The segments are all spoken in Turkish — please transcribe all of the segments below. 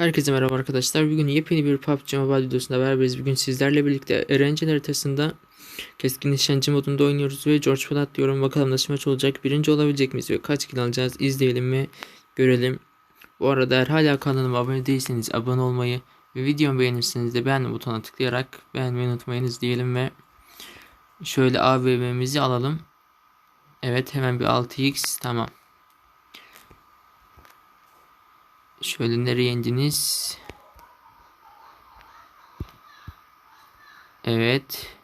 Herkese merhaba arkadaşlar. Bugün yepyeni bir PUBG Mobile videosunda beraberiz. Bugün sizlerle birlikte Erencil haritasında keskin nişancı modunda oynuyoruz ve George Polat diyorum. Bakalım nasıl maç olacak. Birinci olabilecek miyiz ve kaç kill alacağız? İzleyelim ve görelim. Bu arada eğer hala kanalıma abone değilseniz abone olmayı ve videomu beğenirseniz de beğenme butonuna tıklayarak beğenmeyi unutmayınız diyelim ve şöyle AVM'mizi alalım. Evet hemen bir 6x tamam. Şöyle nereye indiniz? Evet.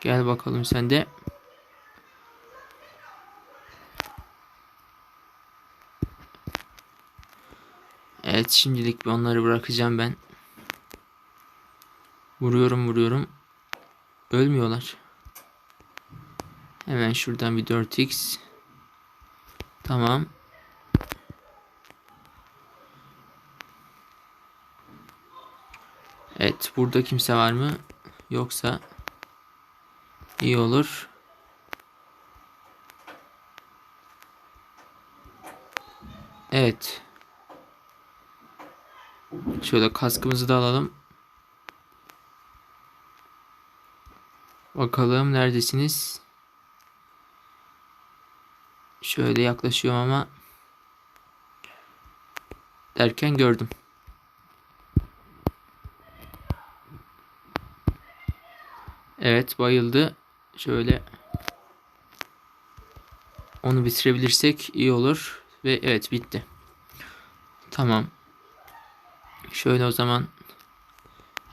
Gel bakalım sen de. Evet şimdilik bir onları bırakacağım ben. Vuruyorum vuruyorum. Ölmüyorlar. Hemen şuradan bir 4x. Tamam. Evet burada kimse var mı? Yoksa iyi olur. Evet. Şöyle kaskımızı da alalım. Bakalım neredesiniz? Şöyle yaklaşıyorum ama derken gördüm. Evet bayıldı. Şöyle onu bitirebilirsek iyi olur. Ve evet bitti. Tamam. Şöyle o zaman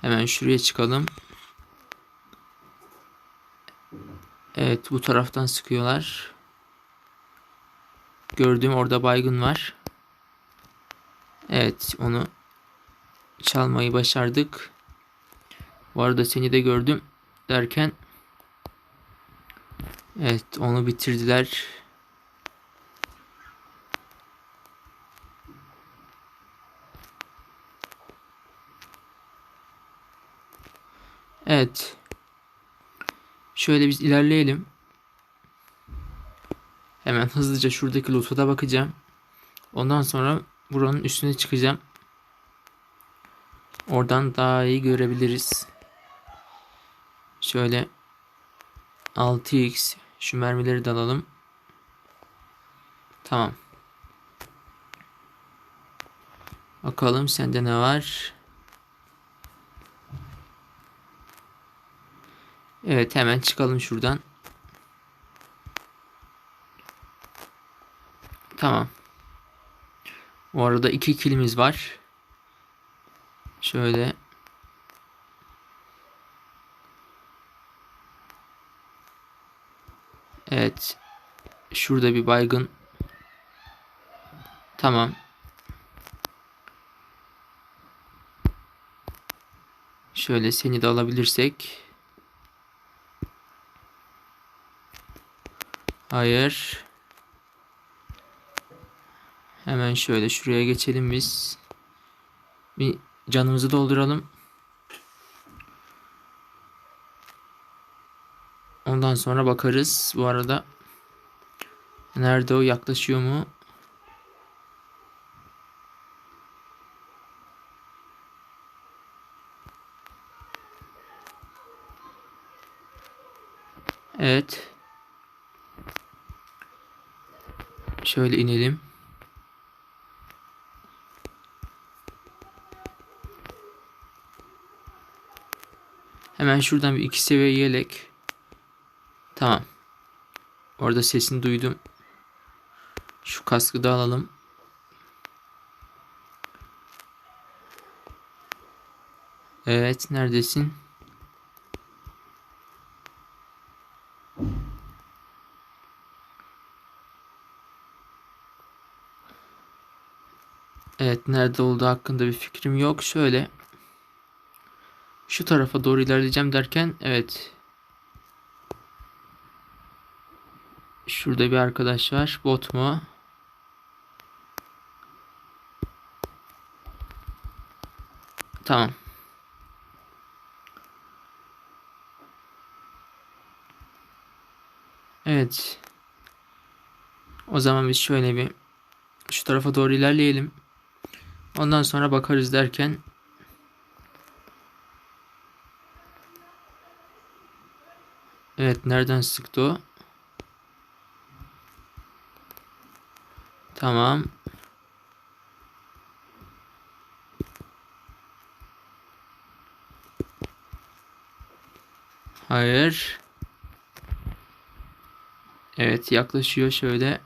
hemen şuraya çıkalım. Evet bu taraftan sıkıyorlar. Gördüğüm orada baygın var. Evet onu çalmayı başardık. Bu arada seni de gördüm derken Evet onu bitirdiler. Evet. Şöyle biz ilerleyelim. Hemen hızlıca şuradaki loot'a da bakacağım. Ondan sonra buranın üstüne çıkacağım. Oradan daha iyi görebiliriz. Şöyle 6x şu mermileri de alalım. Tamam. Bakalım sende ne var? Evet hemen çıkalım şuradan. Tamam. Bu arada iki kilimiz var. Şöyle. Evet. Şurada bir baygın. Tamam. Şöyle seni de alabilirsek. Hayır. Hemen şöyle şuraya geçelim biz. Bir canımızı dolduralım. Ondan sonra bakarız. Bu arada nerede o yaklaşıyor mu? Evet. Şöyle inelim. Hemen şuradan bir iki seviye yelek. Tamam. Orada sesini duydum. Kaskı da alalım. Evet, neredesin? Evet, nerede olduğu hakkında bir fikrim yok. Şöyle şu tarafa doğru ilerleyeceğim derken evet şurada bir arkadaş var. Bot mu? Tamam. Evet. O zaman biz şöyle bir Şu tarafa doğru ilerleyelim. Ondan sonra bakarız derken Evet nereden sıktı o? Tamam. Hayır. Evet yaklaşıyor şöyle.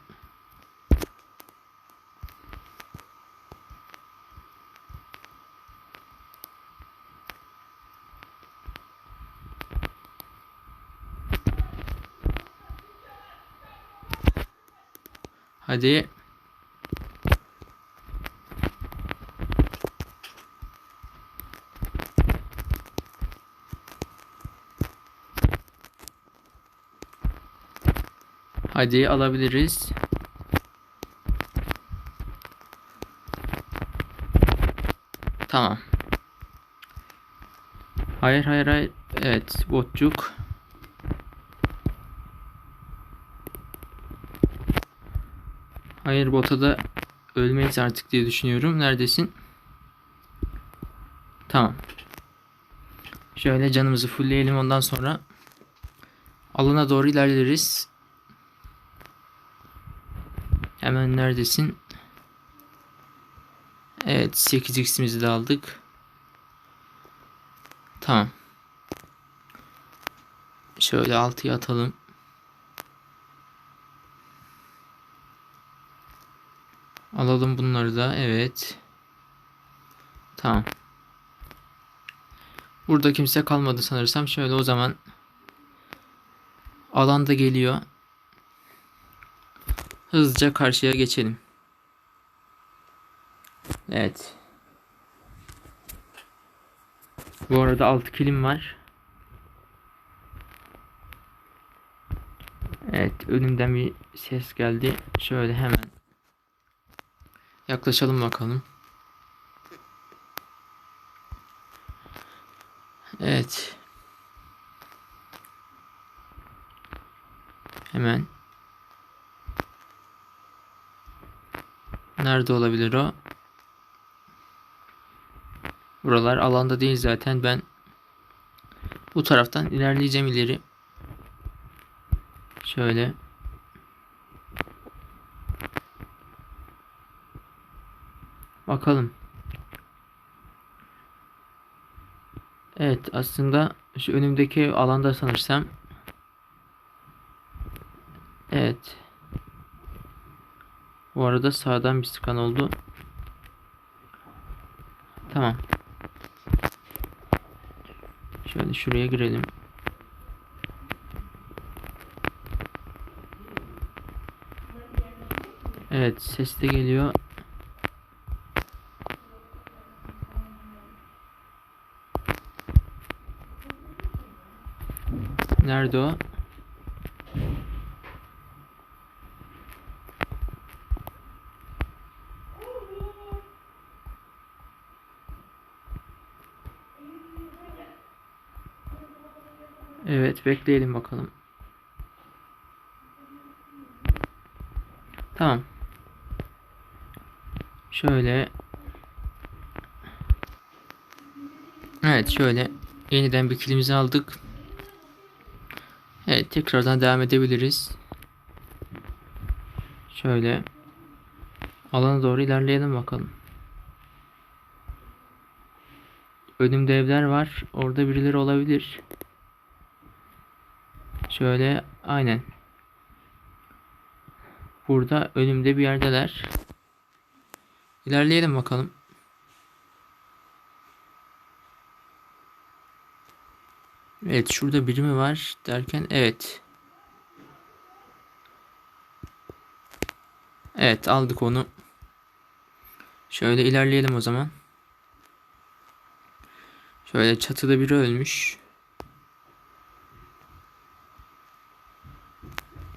Hadi. Hadi alabiliriz. Tamam. Hayır hayır hayır. Evet botçuk. Hayır bota da ölmeyiz artık diye düşünüyorum. Neredesin? Tamam. Şöyle canımızı fullleyelim ondan sonra alana doğru ilerleriz. Hemen neredesin? Evet 8x'imizi de aldık. Tamam. Şöyle 6'ya atalım. Alalım bunları da. Evet. Tamam. Burada kimse kalmadı sanırsam. Şöyle o zaman alanda geliyor. Hızlıca karşıya geçelim. Evet. Bu arada 6 kilim var. Evet önümden bir ses geldi. Şöyle hemen yaklaşalım bakalım. Evet. Hemen Nerede olabilir o? Buralar alanda değil zaten. Ben bu taraftan ilerleyeceğim ileri. Şöyle. Bakalım. Evet aslında şu önümdeki alanda sanırsam. Evet. Arada sağdan bir sıkan oldu. Tamam. Şöyle şuraya girelim. Evet ses de geliyor. Nerede o? Evet bekleyelim bakalım. Tamam. Şöyle. Evet şöyle yeniden bir kilimizi aldık. Evet tekrardan devam edebiliriz. Şöyle alana doğru ilerleyelim bakalım. Önümde evler var. Orada birileri olabilir. Şöyle aynen. Burada önümde bir yerdeler. İlerleyelim bakalım. Evet şurada biri mi var derken evet. Evet aldık onu. Şöyle ilerleyelim o zaman. Şöyle çatıda biri ölmüş.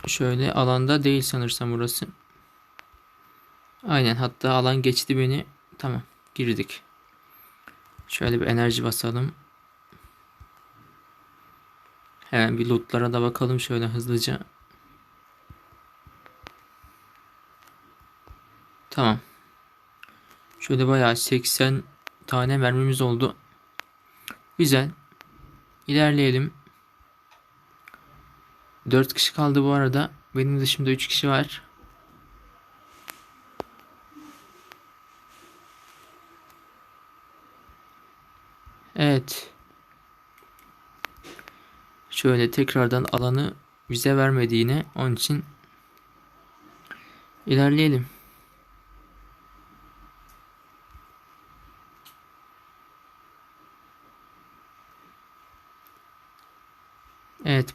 Şöyle alanda değil sanırsam burası. Aynen hatta alan geçti beni. Tamam girdik. Şöyle bir enerji basalım. Hemen bir lootlara da bakalım şöyle hızlıca. Tamam. Şöyle bayağı 80 tane mermimiz oldu. Güzel. İlerleyelim. 4 kişi kaldı bu arada. Benim dışımda 3 kişi var. Evet. Şöyle tekrardan alanı bize vermedi yine. Onun için ilerleyelim.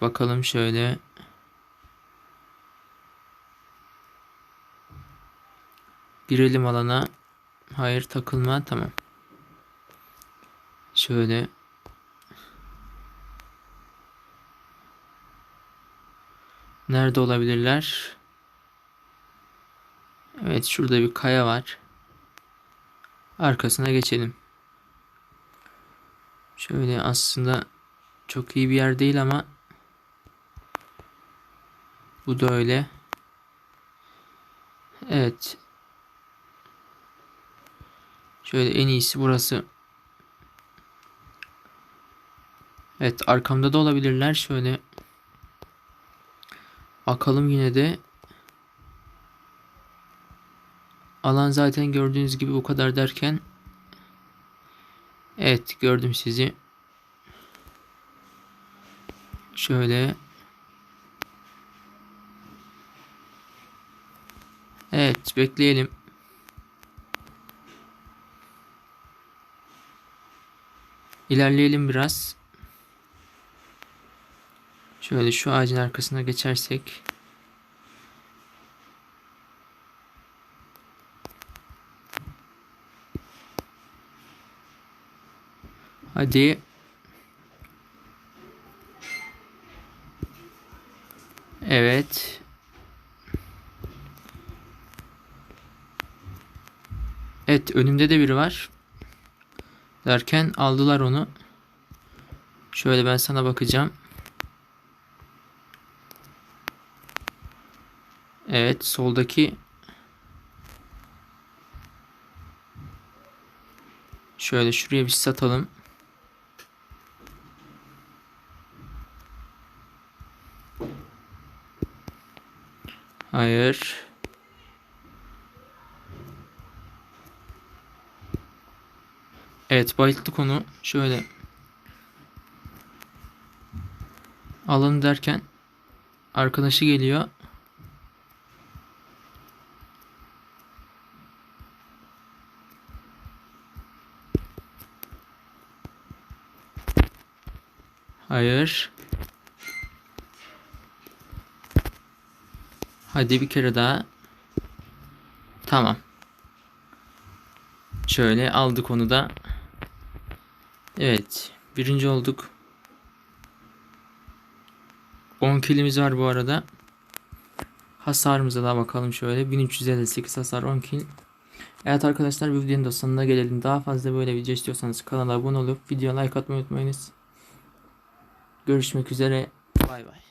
Bakalım şöyle. Girelim alana. Hayır takılma tamam. Şöyle. Nerede olabilirler? Evet şurada bir kaya var. Arkasına geçelim. Şöyle aslında çok iyi bir yer değil ama bu da öyle. Evet. Şöyle en iyisi burası. Evet arkamda da olabilirler. Şöyle bakalım yine de. Alan zaten gördüğünüz gibi bu kadar derken. Evet gördüm sizi. Şöyle. Evet bekleyelim. İlerleyelim biraz. Şöyle şu ağacın arkasına geçersek. Hadi. Evet. Evet önümde de biri var. Derken aldılar onu. Şöyle ben sana bakacağım. Evet soldaki Şöyle şuraya bir satalım. Hayır. Evet bayılttık onu. Şöyle alın derken arkadaşı geliyor. Hayır. Hadi bir kere daha. Tamam. Şöyle aldık onu da. Evet. Birinci olduk. 10 kilimiz var bu arada. Hasarımıza da bakalım şöyle. 1358 hasar 10 kill. Evet arkadaşlar bu videonun da sonuna gelelim. Daha fazla böyle video istiyorsanız kanala abone olup videoya like atmayı unutmayınız. Görüşmek üzere. Bay bay.